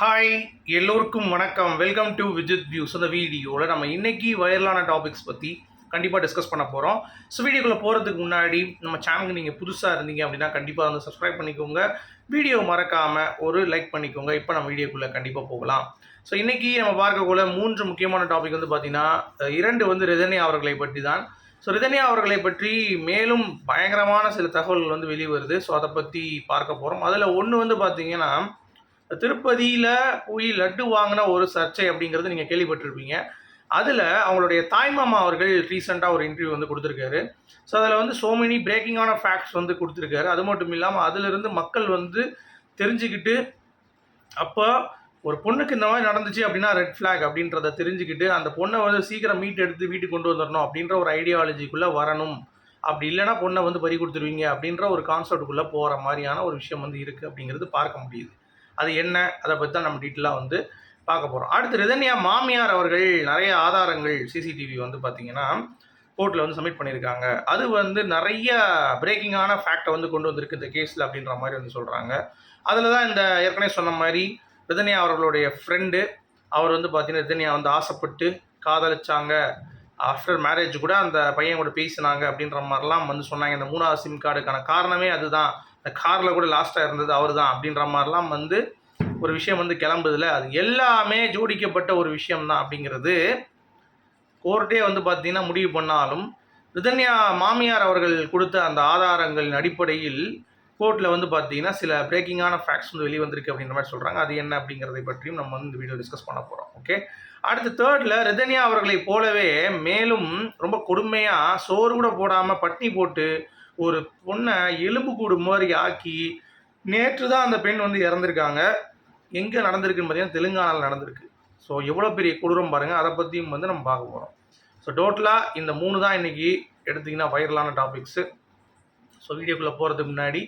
Hi எல்லோருக்கும் வணக்கம். Welcome to Vijith views அந்த வீடியோவில் நம்ம இன்றைக்கி வைரலான டாபிக்ஸ் பற்றி கண்டிப்பாக டிஸ்கஸ் பண்ண போகிறோம் ஸோ வீடியோக்குள்ளே போகிறதுக்கு முன்னாடி நம்ம சேனலுக்கு நீங்கள் புதுசாக இருந்தீங்க அப்படின்னா கண்டிப்பாக வந்து சப்ஸ்கிரைப் பண்ணிக்கோங்க. வீடியோ மறக்காமல் ஒரு லைக் பண்ணிக்கோங்க. இப்போ நம்ம வீடியோக்குள்ளே கண்டிப்பாக போகலாம். ஸோ இன்றைக்கி நம்ம பார்க்கக்குள்ள மூன்று முக்கியமான டாபிக் வந்து பார்த்திங்கன்னா இரண்டு வந்து ரிதனியா அவர்களை பற்றி தான் ஸோ ரிதன்யா அவர்களை பற்றி மேலும் பயங்கரமான சில தகவல்கள் வந்து வெளியே வருது ஸோ அதை பற்றி பார்க்க போகிறோம் அதில் ஒன்று வந்து பார்த்திங்கன்னா திருப்பதியில் போய் லட்டு வாங்கின ஒரு சர்ச்சை அப்படிங்கிறது நீங்கள் கேள்விப்பட்டிருப்பீங்க. அதில் அவங்களுடைய தாய்மாமா அவர்கள் ரீசெண்டாக ஒரு இன்டர்வியூ வந்து கொடுத்துருக்காரு. ஸோ அதில் வந்து சோ மெனி பிரேக்கிங்கான ஃபேக்ட்ஸ் வந்து கொடுத்துருக்காரு. அது மட்டும் இல்லாமல் அதிலிருந்து மக்கள் வந்து தெரிஞ்சுக்கிட்டு அப்போ ஒரு பொண்ணுக்கு இந்த மாதிரி நடந்துச்சு அப்படின்னா ரெட் ஃப்ளாக் அப்படின்றத தெரிஞ்சுக்கிட்டு அந்த பொண்ணை வந்து சீக்கிரம் மீட் எடுத்து வீட்டுக்கு கொண்டு வந்துடணும் அப்படின்ற ஒரு ஐடியாலஜிக்குள்ளே வரணும். அப்படி இல்லைன்னா பொண்ணை வந்து பறி கொடுத்துருவீங்க அப்படின்ற ஒரு கான்செப்டுக்குள்ளே போகிற மாதிரியான ஒரு விஷயம் வந்து இருக்குது அப்படிங்கிறது பார்க்க முடியுது. அது என்ன? அதை பற்றி தான் நம்ம டீட்டெயிலாக வந்து பார்க்க போகிறோம் அடுத்து ரிதன்யா மாமியார் அவர்கள் நிறைய ஆதாரங்கள் சிசிடிவி வந்து பார்த்தீங்கன்னா கோர்ட்டில் வந்து சப்மிட் பண்ணியிருக்காங்க. அது வந்து நிறைய பிரேக்கிங்கான ஃபேக்டை வந்து கொண்டு வந்திருக்கு இந்த கேஸில் அப்படின்ற மாதிரி வந்து சொல்கிறாங்க அதில் தான் இந்த ஏற்கனவே சொன்ன மாதிரி ரிதன்யா அவர்களுடைய ஃப்ரெண்டு அவர் வந்து பார்த்தீங்கன்னா ரிதன்யா வந்து ஆசைப்பட்டு காதலிச்சாங்க. ஆஃப்டர் மேரேஜ் கூட அந்த பையன் கூட பேசினாங்க அப்படின்ற மாதிரிலாம் வந்து சொன்னாங்க. இந்த மூணாவது சிம் கார்டுக்கான காரணமே அதுதான். இந்த காரில் கூட லாஸ்ட்டாக இருந்தது அவர் தான் அப்படின்ற மாதிரிலாம் வந்து ஒரு விஷயம் வந்து கிளம்புதுல அது எல்லாமே ஜோடிக்கப்பட்ட ஒரு விஷயம் தான் அப்படிங்கிறது கோர்ட்டே வந்து பார்த்தீங்கன்னா முடிவு பண்ணாலும் ரிதன்யா மாமியார் அவர்கள் கொடுத்த அந்த ஆதாரங்களின் அடிப்படையில் கோர்ட்டில் வந்து பார்த்தீங்கன்னா சில பிரேக்கிங்கான ஃபேக்ட்ஸ் வந்து வெளியே வந்திருக்கு அப்படின்ற மாதிரி சொல்கிறாங்க அது என்ன அப்படிங்கிறதை பற்றியும் நம்ம வந்து இந்த வீடியோ டிஸ்கஸ் பண்ண போகிறோம் ஓகே அடுத்து தேர்டில் ரிதன்யா அவர்களை போலவே மேலும் ரொம்ப கொடுமையாக சோறு கூட போடாமல் பட்டி போட்டு ஒரு பொண்ணை எலும்பு கூடு மாதிரி ஆக்கி நேற்று தான் அந்த பெண் வந்து இறந்துருக்காங்க. எங்கே நடந்திருக்குன்னு பார்த்தீங்கன்னா தெலுங்கானாவில் நடந்திருக்கு. ஸோ எவ்வளோ பெரிய கொடூரம் பாருங்கள் அதை பற்றியும் வந்து நம்ம பார்க்க போகிறோம் ஸோ டோட்டலாக இந்த மூணு தான் இன்றைக்கி எடுத்திங்கன்னா வைரலான டாபிக்ஸு ஸோ வீடியோக்குள்ளே போகிறதுக்கு முன்னாடி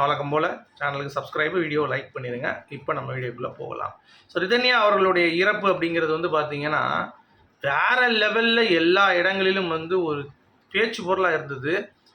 வழக்கம் போல் சேனலுக்கு சப்ஸ்கிரைப் வீடியோ லைக் பண்ணிடுங்க இப்போ நம்ம வீடியோக்குள்ளே போகலாம். ஸோ ரிதன்யா அவர்களுடைய இறப்பு அப்படிங்கிறது வந்து பார்த்திங்கன்னா வேறு லெவலில் எல்லா இடங்களிலும் வந்து ஒரு பேச்சு பொருளாக இருந்தது.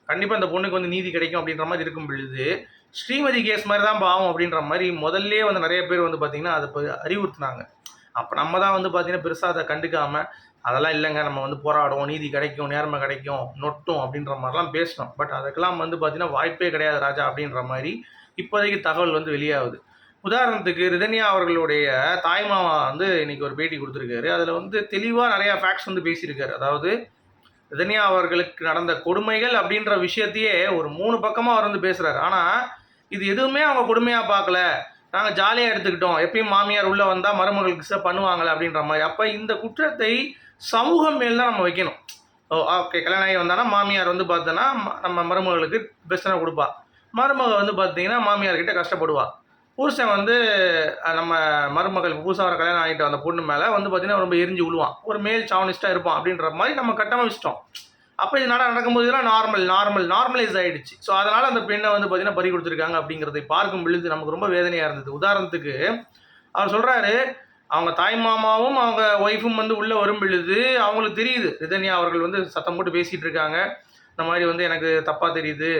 கண்டிப்பாக இந்த பொண்ணுக்கு வந்து நீதி கிடைக்கும் அப்படின்ற மாதிரி இருக்கும் பொழுது ஸ்ரீமதி கேஸ் மாதிரி தான் பாவம் அப்படின்ற மாதிரி முதல்ல வந்து நிறைய பேர் வந்து பார்த்திங்கன்னா அதை ப- அறிவுறுத்துனாங்க. அப்போ நம்ம தான் வந்து பார்த்திங்கன்னா பெருசாக அதை கண்டுக்காமல் அதெல்லாம் இல்லைங்க நம்ம வந்து போராடுவோம் நீதி கிடைக்கும் நேர்மை கிடைக்கும் நொட்டும் அப்படின்ற மாதிரிலாம் பேசினோம். பட் அதுக்கெல்லாம் வந்து பார்த்திங்கன்னா வாய்ப்பே கிடையாது ராஜா அப்படின்ற மாதிரி இப்போதைக்கு தகவல் வந்து வெளியாகுது. உதாரணத்துக்கு ரிதன்யா அவர்களுடைய தாய்மாமா வந்து இன்னைக்கு ஒரு பேட்டி கொடுத்துருக்காரு. அதில் வந்து தெளிவாக நிறையா ஃபேக்ட்ஸ் வந்து பேசியிருக்காரு. அதாவது ரிதன்யா அவர்களுக்கு நடந்த கொடுமைகள் அப்படின்ற விஷயத்தையே ஒரு மூணு பக்கமாக அவர் வந்து பேசுகிறாரு ஆனால் இது எதுவுமே அவங்க கொடுமையாக பார்க்கல. நாங்கள் ஜாலியாக எடுத்துக்கிட்டோம். எப்பயும் மாமியார் உள்ளே வந்தால் மருமகளுக்கு சார் பண்ணுவாங்களே அப்படின்ற மாதிரி. அப்போ இந்த குற்றத்தை சமூகம் மேல் தான் நம்ம வைக்கணும். ஓ ஓகே கல்யாணம் ஆகி வந்தானா மாமியார் வந்து பார்த்தோன்னா நம்ம மருமகளுக்கு பெஸ்ட்டாக கொடுப்பா. மருமகள் வந்து பார்த்தீங்கன்னா மாமியார் கிட்ட கஷ்டப்படுவா. புருஷன் வந்து நம்ம மருமகள் புதுசாக வர கல்யாணம் ஆகிட்டு வந்த பொண்ணு மேலே வந்து பார்த்தீங்கன்னா ரொம்ப எரிஞ்சு விழுவான் ஒரு மேல் சாவனிஸ்ட்டாக இருப்பான் அப்படின்ற மாதிரி நம்ம கட்டமைச்சிட்டோம். அப்போ இது நட நடக்கும்போது இதெல்லாம் நார்மல் நார்மல் நார்மலைஸ் ஆகிடுச்சு ஸோ அதனால் அந்த பெண்ணை வந்து பார்த்தீங்கன்னா பறி கொடுத்துருக்காங்க அப்படிங்கிறதை பார்க்கும் பொழுது நமக்கு ரொம்ப வேதனையாக இருந்தது. உதாரணத்துக்கு அவர் சொல்கிறாரு அவங்க தாய் மாமாவும் அவங்க ஒய்ஃபும் வந்து உள்ளே வரும் பொழுது அவங்களுக்கு தெரியுது ரிதன்யா அவர்கள் வந்து சத்தம் போட்டு பேசிகிட்டு இருக்காங்க. இந்த மாதிரி வந்து எனக்கு தப்பாக தெரியுது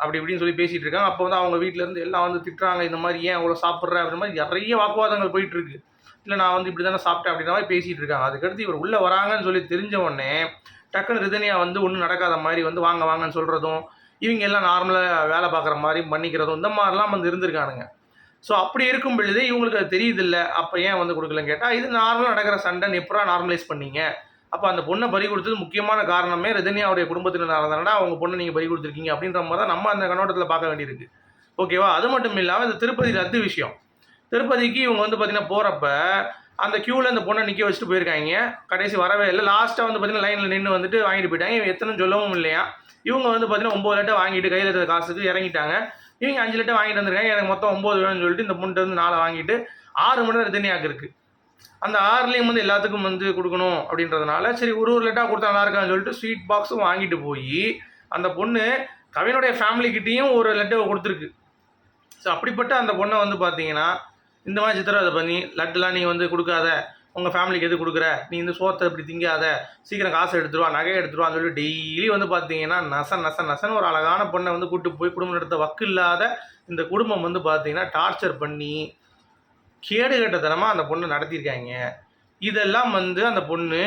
அப்படி இப்படின்னு சொல்லி பேசிகிட்டு இருக்காங்க. அப்போ வந்து அவங்க வீட்டிலேருந்து இருந்து எல்லாம் வந்து திட்டுறாங்க இந்த மாதிரி ஏன் அவ்வளோ சாப்பிட்ற? அப்படின்ற மாதிரி நிறைய வாக்குவாதங்கள் போயிட்டுருக்கு இல்லை நான் வந்து இப்படி தானே சாப்பிட்டேன் அப்படின்ற மாதிரி பேசிகிட்டு இருக்காங்க. அதுக்கடுத்து இவர் உள்ளே வராங்கன்னு சொல்லி தெரிஞ்ச உடனே டக்குன்னு ரிதனியா வந்து ஒன்றும் நடக்காத மாதிரி வந்து வாங்க வாங்கன்னு சொல்கிறதும் இவங்க எல்லாம் நார்மலாக வேலை பார்க்குற மாதிரி பண்ணிக்கிறதும் இந்த மாதிரிலாம் வந்து இருந்திருக்கானுங்க. ஸோ அப்படி இருக்கும் பொழுது இவங்களுக்கு அது தெரியுதில்ல. அப்போ ஏன் வந்து கொடுக்கலன்னு கேட்டால் இது நார்மலாக நடக்கிற சண்டைன்னு எப்படா நார்மலைஸ் பண்ணீங்க? அப்போ அந்த பொண்ணை பறி கொடுத்தது முக்கியமான காரணமே ரஜினியாவுடைய குடும்பத்தினர் தானடா அவங்க பொண்ணை நீங்கள் பறி கொடுத்துருக்கீங்க அப்படின்ற மாதிரி தான் நம்ம அந்த கண்ணோட்டத்தில் பார்க்க வேண்டியிருக்கு. ஓகேவா அது மட்டும் இல்லாமல் இந்த திருப்பதி ரத்து விஷயம். திருப்பதிக்கு இவங்க வந்து பார்த்தீங்கன்னா போகிறப்ப அந்த க்யூவில் இந்த பொண்ணை நிற்க வச்சுட்டு போயிருக்காங்க. கடைசி வரவே இல்லை. லாஸ்ட்டாக வந்து பார்த்தீங்கன்னா லைனில் நின்று வந்துட்டு வாங்கிட்டு போயிட்டாங்க. இவங்க எத்தனை சொல்லவும் இல்லையா? இவங்க வந்து பார்த்தீங்கன்னா ஒம்பது லட்டம் வாங்கிட்டு கையில் இருக்கிற காசுக்கு இறங்கிட்டாங்க. இவங்க அஞ்சு லிட்டர் வாங்கிட்டு வந்திருக்காங்க. எனக்கு மொத்தம் ஒம்பது வேணும்னு சொல்லிட்டு இந்த பொண்ணு வந்து நாலு வாங்கிட்டு ஆறு மணி நேரம் தனியாக இருக்கு அந்த ஆறுலேயும் வந்து எல்லாத்துக்கும் வந்து கொடுக்கணும் அப்படின்றதுனால சரி ஒரு ஒரு லெட்டாக கொடுத்தா நல்லா இருக்கான்னு சொல்லிட்டு ஸ்வீட் பாக்ஸும் வாங்கிட்டு போய் அந்த பொண்ணு கவினுடைய ஃபேமிலிக்கிட்டேயும் ஒரு லெட்டர் கொடுத்துருக்கு. ஸோ அப்படிப்பட்ட அந்த பொண்ணை வந்து பார்த்தீங்கன்னா இந்த மாதிரி சித்திரவதை பண்ணி லட்டுலாம் நீ வந்து கொடுக்காத. உங்கள் ஃபேமிலிக்கு எது கொடுக்குற? நீ இந்த சோத்தை இப்படி திங்காத. சீக்கிரம் காசு எடுத்துருவா நகை எடுத்துருவான்னு சொல்லி டெய்லி வந்து பார்த்தீங்கன்னா நச நச நசன்னு ஒரு அழகான பொண்ணை வந்து கூப்பிட்டு போய் குடும்பம் நடத்த வக்கு இல்லாத இந்த குடும்பம் வந்து பார்த்தீங்கன்னா டார்ச்சர் பண்ணி கேடு கட்டத்தனமாக அந்த பொண்ணை நடத்தியிருக்காங்க. இதெல்லாம் வந்து அந்த பொண்ணு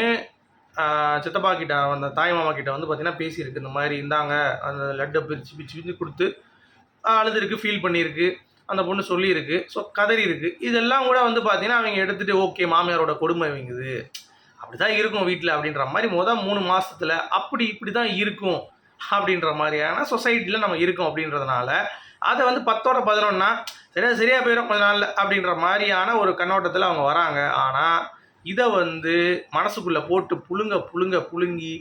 சித்தப்பா கிட்ட அந்த தாய் மாமா கிட்ட வந்து பார்த்தீங்கன்னா பேசியிருக்கு. இந்த மாதிரி இருந்தாங்க அந்த லட்டை பிரித்து பிரித்து பிரித்து கொடுத்து அழுதுருக்கு ஃபீல் பண்ணியிருக்கு. அந்த பொண்ணு சொல்லியிருக்கு. ஸோ கதறி இருக்கு இதெல்லாம் கூட வந்து பார்த்தீங்கன்னா அவங்க எடுத்துகிட்டு ஓகே மாமியாரோட கொடுமை இவங்குது. அப்படி தான் இருக்கும் வீட்டில் அப்படின்ற மாதிரி மொதல் மூணு மாதத்தில் அப்படி இப்படி தான் இருக்கும் அப்படின்ற மாதிரியான சொசைட்டியில் நம்ம இருக்கோம் அப்படின்றதுனால அதை வந்து பத்தோட பதினொன்னா சரியா சரியாக போயிடும் கொஞ்ச நாளில் அப்படின்ற மாதிரியான ஒரு கண்ணோட்டத்தில் அவங்க வராங்க. ஆனால் இதை வந்து மனசுக்குள்ளே போட்டு புழுங்க புழுங்க புழுங்கி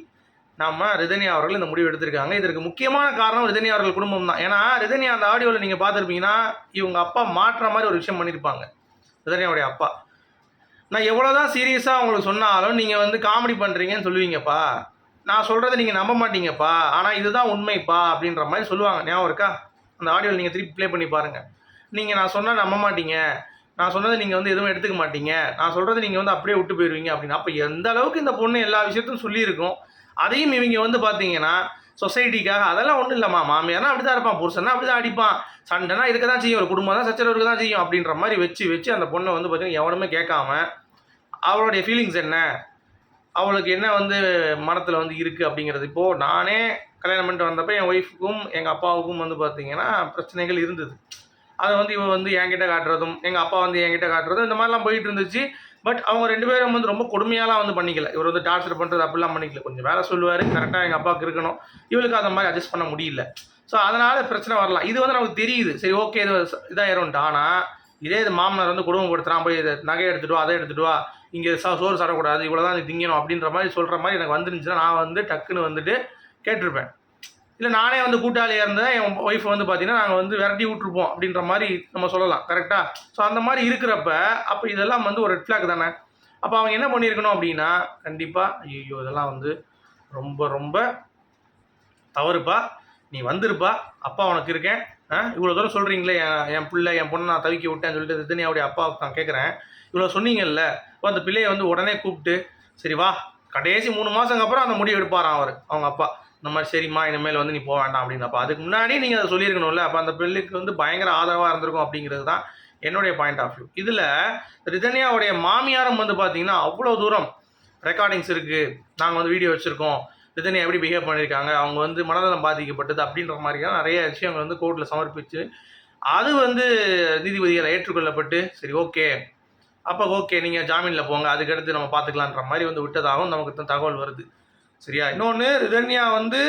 நம்ம ரிதனி அவர்கள் இந்த முடிவு எடுத்திருக்காங்க. இதற்கு முக்கியமான காரணம் ரிதன்யா அவர்கள் குடும்பம் தான். ஏன்னா ரிதனி அந்த ஆடியோவில் நீங்கள் பார்த்துருப்பீங்கன்னா இவங்க அப்பா மாற்றுற மாதிரி ஒரு விஷயம் பண்ணியிருப்பாங்க ரிதனியாவுடைய அப்பா. நான் எவ்வளோதான் சீரியஸாக உங்களுக்கு சொன்னாலும் நீங்கள் வந்து காமெடி பண்ணுறீங்கன்னு சொல்லுவீங்கப்பா. நான் சொல்கிறத நீங்கள் நம்ப மாட்டீங்கப்பா. ஆனால் இதுதான் உண்மைப்பா அப்படின்ற மாதிரி சொல்லுவாங்க. ஞாபகம் இருக்கா? அந்த ஆடியோவில் நீங்கள் திருப்பி ப்ளே பண்ணி பாருங்கள் நீங்கள் நான் சொன்னால் நம்ப மாட்டீங்க. நான் சொன்னதை நீங்கள் வந்து எதுவும் எடுத்துக்க மாட்டீங்க. நான் சொல்கிறத நீங்கள் வந்து அப்படியே விட்டு போயிடுவீங்க அப்படின்னு. அப்போ எந்த அளவுக்கு இந்த பொண்ணு எல்லா விஷயத்தையும் சொல்லியிருக்கோம். அதையும் இவங்க வந்து பார்த்தீங்கன்னா சொசைட்டிக்காக அதெல்லாம் ஒன்றும் இல்லைம்மா. மாமியார்னா அப்படி தான் இருப்பான் புருஷனா அப்படி தான் அடிப்பான். சண்டைனா இருக்க தான் செய்யும். ஒரு குடும்பம் தான் சச்சரவு இருக்க தான் செய்யும் அப்படின்ற மாதிரி வச்சு வச்சு அந்த பொண்ணை வந்து பார்த்தீங்கன்னா எவனுமே கேட்காம அவளுடைய ஃபீலிங்ஸ் என்ன? அவளுக்கு என்ன வந்து மனத்தில் வந்து இருக்குது அப்படிங்கிறது. இப்போது நானே கல்யாணம் பண்ணிட்டு வந்தப்போ என் ஒய்ஃபுக்கும் எங்கள் அப்பாவுக்கும் வந்து பார்த்தீங்கன்னா பிரச்சனைகள் இருந்தது. அதை வந்து இவன் வந்து என்கிட்ட காட்டுறதும் எங்கள் அப்பா வந்து என்கிட்ட காட்டுறதும் இந்த மாதிரிலாம் போயிட்டு இருந்துச்சு. பட் அவங்க ரெண்டு பேரும் வந்து ரொம்ப கொடுமையாலாம் வந்து பண்ணிக்கல. இவர் வந்து டார்ச்சர் பண்ணுறது அப்படிலாம் பண்ணிக்கல. கொஞ்சம் வேலை சொல்லுவார். கரெக்டாக எங்கள் அப்பாவுக்கு இருக்கணும். இவளுக்கு அந்த மாதிரி அட்ஜஸ்ட் பண்ண முடியல. ஸோ அதனால் பிரச்சனை வரலாம். இது வந்து நமக்கு தெரியுது. சரி ஓகே இது இதாயிரும்ட்டு ஆனால் இதே இது மாமனார் வந்து குடும்பப்படுத்துகிறான் போய் இதை நகை எடுத்துட்டு வா அதை எடுத்துட்டு வா. இங்கே சா சோறு சாடக்கூடாது இவ்வளோ தான் திங்கணும் அப்படின்ற மாதிரி சொல்கிற மாதிரி எனக்கு வந்துருந்துச்சுன்னா நான் வந்து டக்குன்னு வந்துட்டு கேட்டிருப்பேன். இல்லை நானே வந்து கூட்டாளியாக இருந்தேன். என் ஒய்ஃப் வந்து பார்த்தீங்கன்னா நாங்கள் வந்து விரட்டி விட்ருப்போம் அப்படின்ற மாதிரி நம்ம சொல்லலாம். கரெக்டாக ஸோ அந்த மாதிரி இருக்கிறப்ப அப்போ இதெல்லாம் வந்து ஒரு ரெட் ஃப்ளாக் தானே? அப்போ அவங்க என்ன பண்ணியிருக்கணும் அப்படின்னா கண்டிப்பாக ஐயோ இதெல்லாம் வந்து ரொம்ப ரொம்ப தவறுப்பா. நீ வந்திருப்பா. அப்பா உனக்கு இருக்கேன். ஆ? இவ்வளோ தூரம் சொல்கிறீங்களே என் என் பிள்ளை என் பொண்ணை நான் தவிக்க விட்டேன்னு சொல்லிட்டு ரித்தனியாவுடைய அப்பாவுக்கு நான் கேட்குறேன் இவ்வளோ சொன்னீங்கல்ல இப்போ அந்த பிள்ளையை வந்து உடனே கூப்பிட்டு சரி வா. கடைசி மூணு மாதங்க அப்புறம் அந்த முடிவு எடுப்பாரான் அவர் அவங்க அப்பா. இந்த மாதிரி சரிம்மா இனிமேல் வந்து நீ போக வேண்டாம் அப்படின்னு. அப்போ அதுக்கு முன்னாடி நீங்கள் அதை சொல்லியிருக்கணும்ல. அப்போ அந்த பிள்ளைக்கு வந்து பயங்கர ஆதரவாக இருந்திருக்கும் அப்படிங்கிறது தான் என்னுடைய பாயிண்ட் ஆஃப் வியூ இதில் ரிதன்யாவுடைய மாமியாரும் வந்து பார்த்தீங்கன்னா அவ்வளோ தூரம் ரெக்கார்டிங்ஸ் இருக்குது நாங்கள் வந்து வீடியோ வச்சுருக்கோம். ரிதன்யா எப்படி பிஹேவ் பண்ணியிருக்காங்க? அவங்க வந்து மனநலம் பாதிக்கப்பட்டது அப்படின்ற மாதிரியான நிறைய விஷயங்கள் வந்து கோர்ட்டில் சமர்ப்பித்து அது வந்து நீதிபதிகளை ஏற்றுக்கொள்ளப்பட்டு சரி ஓகே அப்போ ஓகே நீங்கள் ஜாமீனில் போங்க. அதுக்கடுத்து நம்ம பார்த்துக்கலான்ற மாதிரி வந்து விட்டதாகவும் நமக்கு தகவல் வருது. சரியா? இன்னொன்று ரிதன்யா வந்து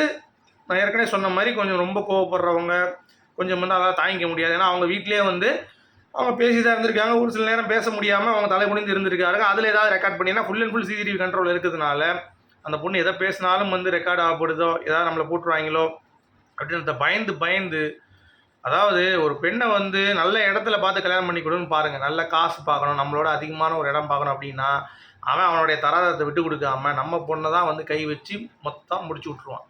நான் ஏற்கனவே சொன்ன மாதிரி கொஞ்சம் ரொம்ப கோவப்படுறவங்க கொஞ்சம் வந்து அதாவது தாங்கிக்க முடியாது. ஏன்னா அவங்க வீட்டிலே வந்து அவங்க பேசி தான் இருந்திருக்காங்க. ஒரு சில நேரம் பேச முடியாமல் அவங்க தலை குனிந்து இருந்திருக்காங்க. அதில் ஏதாவது ரெக்கார்ட் பண்ணினா full and full CCTV control இருக்கிறதுனால அந்த பொண்ணு எதை பேசினாலும் வந்து ரெக்கார்ட் ஆகப்படுதோ ஏதாவது நம்மளை போட்டுருவாங்களோ அப்படின்றத பயந்து பயந்து அதாவது ஒரு பெண்ணை வந்து நல்ல இடத்துல பார்த்து கல்யாணம் பண்ணி கொடுன்னு பாருங்கள் நல்ல காசு பார்க்கணும் நம்மளோட அதிகமான ஒரு இடம் பார்க்கணும் அப்படின்னா அவன் அவனுடைய தராதரத்தை விட்டு கொடுக்காம நம்ம பொண்ணை தான் வந்து கை வச்சு மொத்தம் முடிச்சு விட்ருவான்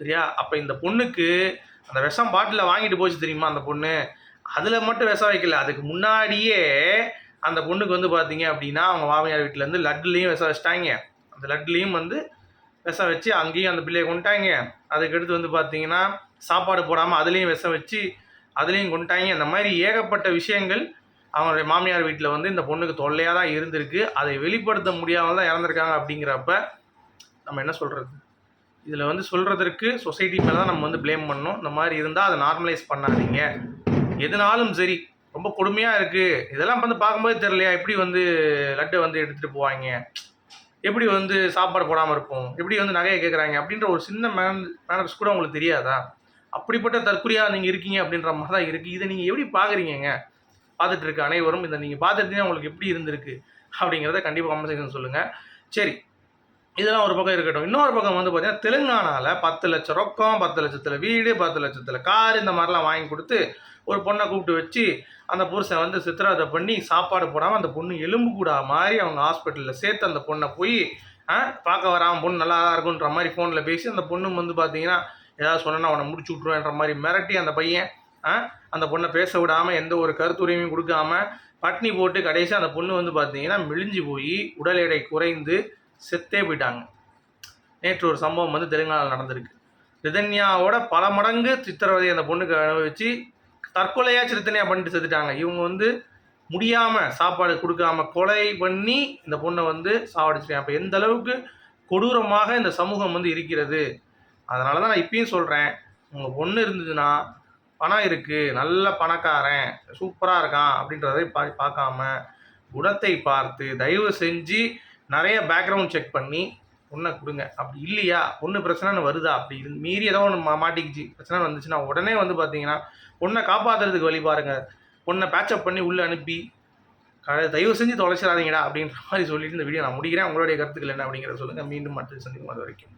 சரியா? அப்போ இந்த பொண்ணுக்கு அந்த விஷம் பாட்டில் வாங்கிட்டு போச்சு தெரியுமா அந்த பொண்ணு? அதில் மட்டும் விஷம் வைக்கல. அதுக்கு முன்னாடியே அந்த பொண்ணுக்கு வந்து பார்த்தீங்க அப்படின்னா அவங்க மாமியார் வீட்டிலேருந்து லட்டுலேயும் விஷம் வச்சிட்டாங்க. அந்த லட்டுலேயும் வந்து விஷம் வச்சு அங்கேயும் அந்த பிள்ளையை கொண்டுட்டாங்க. அதுக்கடுத்து வந்து பார்த்தீங்கன்னா சாப்பாடு போடாமல் அதுலேயும் விஷம் வச்சு அதுலேயும் கொண்டாங்க அந்த மாதிரி ஏகப்பட்ட விஷயங்கள் அவங்களுடைய மாமியார் வீட்டில் வந்து இந்த பொண்ணுக்கு தொல்லையாக தான் இருந்திருக்கு. அதை வெளிப்படுத்த முடியாமல் தான் இறந்துருக்காங்க அப்படிங்கிறப்ப நம்ம என்ன சொல்கிறது இதில் வந்து சொல்கிறதற்கு சொசைட்டி மேலே தான் நம்ம வந்து ப்ளேம் பண்ணோம் இந்த மாதிரி இருந்தால் அதை நார்மலைஸ் பண்ணாதீங்க. எதுனாலும் சரி ரொம்ப கொடுமையாக இருக்குது இதெல்லாம் வந்து பார்க்கும்போது தெரியலையா? எப்படி வந்து லட்டை வந்து எடுத்துகிட்டு போவாங்க? எப்படி வந்து சாப்பாடு போடாமல் இருப்போம்? எப்படி வந்து நகையை கேட்குறாங்க அப்படின்ற ஒரு சின்ன மேன் மேனர்ஸ் கூட உங்களுக்கு தெரியாதா? அப்படிப்பட்ட தற்கொலையாக நீங்கள் இருக்கீங்க அப்படின்ற மாதிரி தான் இருக்குது இதை நீங்கள் எப்படி பார்க்குறீங்க பார்த்துட்டு இருக்க அனைவரும் இதை நீங்கள் பார்த்துட்டு உங்களுக்கு எப்படி இருந்திருக்கு? அப்படிங்கிறத கண்டிப்பாக கமெண்ட் செக்ஷன் சொல்லுங்கள் சரி. இதெல்லாம் ஒரு பக்கம் இருக்கட்டும். இன்னொரு பக்கம் வந்து பார்த்தீங்கன்னா தெலுங்கானாவில் பத்து லட்சம் ரொக்கம் பத்து லட்சத்தில் வீடு பத்து லட்சத்தில் கார் இந்த மாதிரிலாம் வாங்கி கொடுத்து ஒரு பொண்ணை கூப்பிட்டு வச்சு அந்த புருஷன் வந்து சித்திரவதை பண்ணி சாப்பாடு போடாமல் அந்த பொண்ணு எலும்பு கூடா மாதிரி அவங்க ஹாஸ்பிட்டலில் சேர்த்து அந்த பொண்ணை போய் பார்க்க வராமல் பொண்ணு நல்லா இருக்குன்ற மாதிரி ஃபோனில் பேசி அந்த பொண்ணு வந்து பார்த்தீங்கன்னா ஏதாவது சொன்னா அவனை முடிச்சு விட்ருவேன்ற மாதிரி மிரட்டி அந்த பையன் ஆ, அந்த பொண்ணை பேச விடாமல் எந்த ஒரு கருத்துரிமையும் கொடுக்காம பட்னி போட்டு கடைசி அந்த பொண்ணு வந்து பார்த்தீங்கன்னா மிழிஞ்சு போய் உடல் எடை குறைந்து செத்தே போயிட்டாங்க. நேற்று ஒரு சம்பவம் வந்து தெலுங்கானாவில் நடந்திருக்கு. ரிதன்யாவோட பல மடங்கு சித்திரவதை அந்த பொண்ணுக்கு அனுபவிச்சு தற்கொலையாக சிறுத்தனையா பண்ணிட்டு செத்துட்டாங்க. இவங்க வந்து முடியாமல் சாப்பாடு கொடுக்காம கொலை பண்ணி இந்த பொண்ணை வந்து சாவடிச்சிட்டேன் அப்போ எந்த அளவுக்கு கொடூரமாக இந்த சமூகம் வந்து இருக்கிறது? அதனால தான் நான் இப்பயும் சொல்கிறேன் உங்கள் பொண்ணு இருந்ததுன்னா பணம் இருக்குது நல்ல பணக்காரன் சூப்பராக இருக்கான் அப்படின்றதை பா பார்க்காம குணத்தை பார்த்து தயவு செஞ்சு நிறைய பேக்ரவுண்ட் செக் பண்ணி பொண்ணை கொடுங்க. அப்படி இல்லையா? பொண்ணு பிரச்சனைன்னு வருதா? அப்படி இருந்து மீறி ஏதோ ஒன்று மா மாட்டிக்கிச்சு பிரச்சனை வந்துச்சுன்னா உடனே வந்து பார்த்தீங்கன்னா பொண்ணை காப்பாற்றுறதுக்கு வழி பாருங்க. பொண்ணை பேச்சப் பண்ணி உள்ளே அனுப்பி கடை தயவு செஞ்சு தொலைச்சிடாதீங்கடா அப்படின்ற மாதிரி சொல்லிட்டு இந்த வீடியோ நான் முடிக்கிறேன். உங்களுடைய கருத்துக்கள் என்ன அப்படிங்கிறத சொல்லுங்கள் மீண்டும் மற்ற சந்திக்கும் அது வரைக்கும்.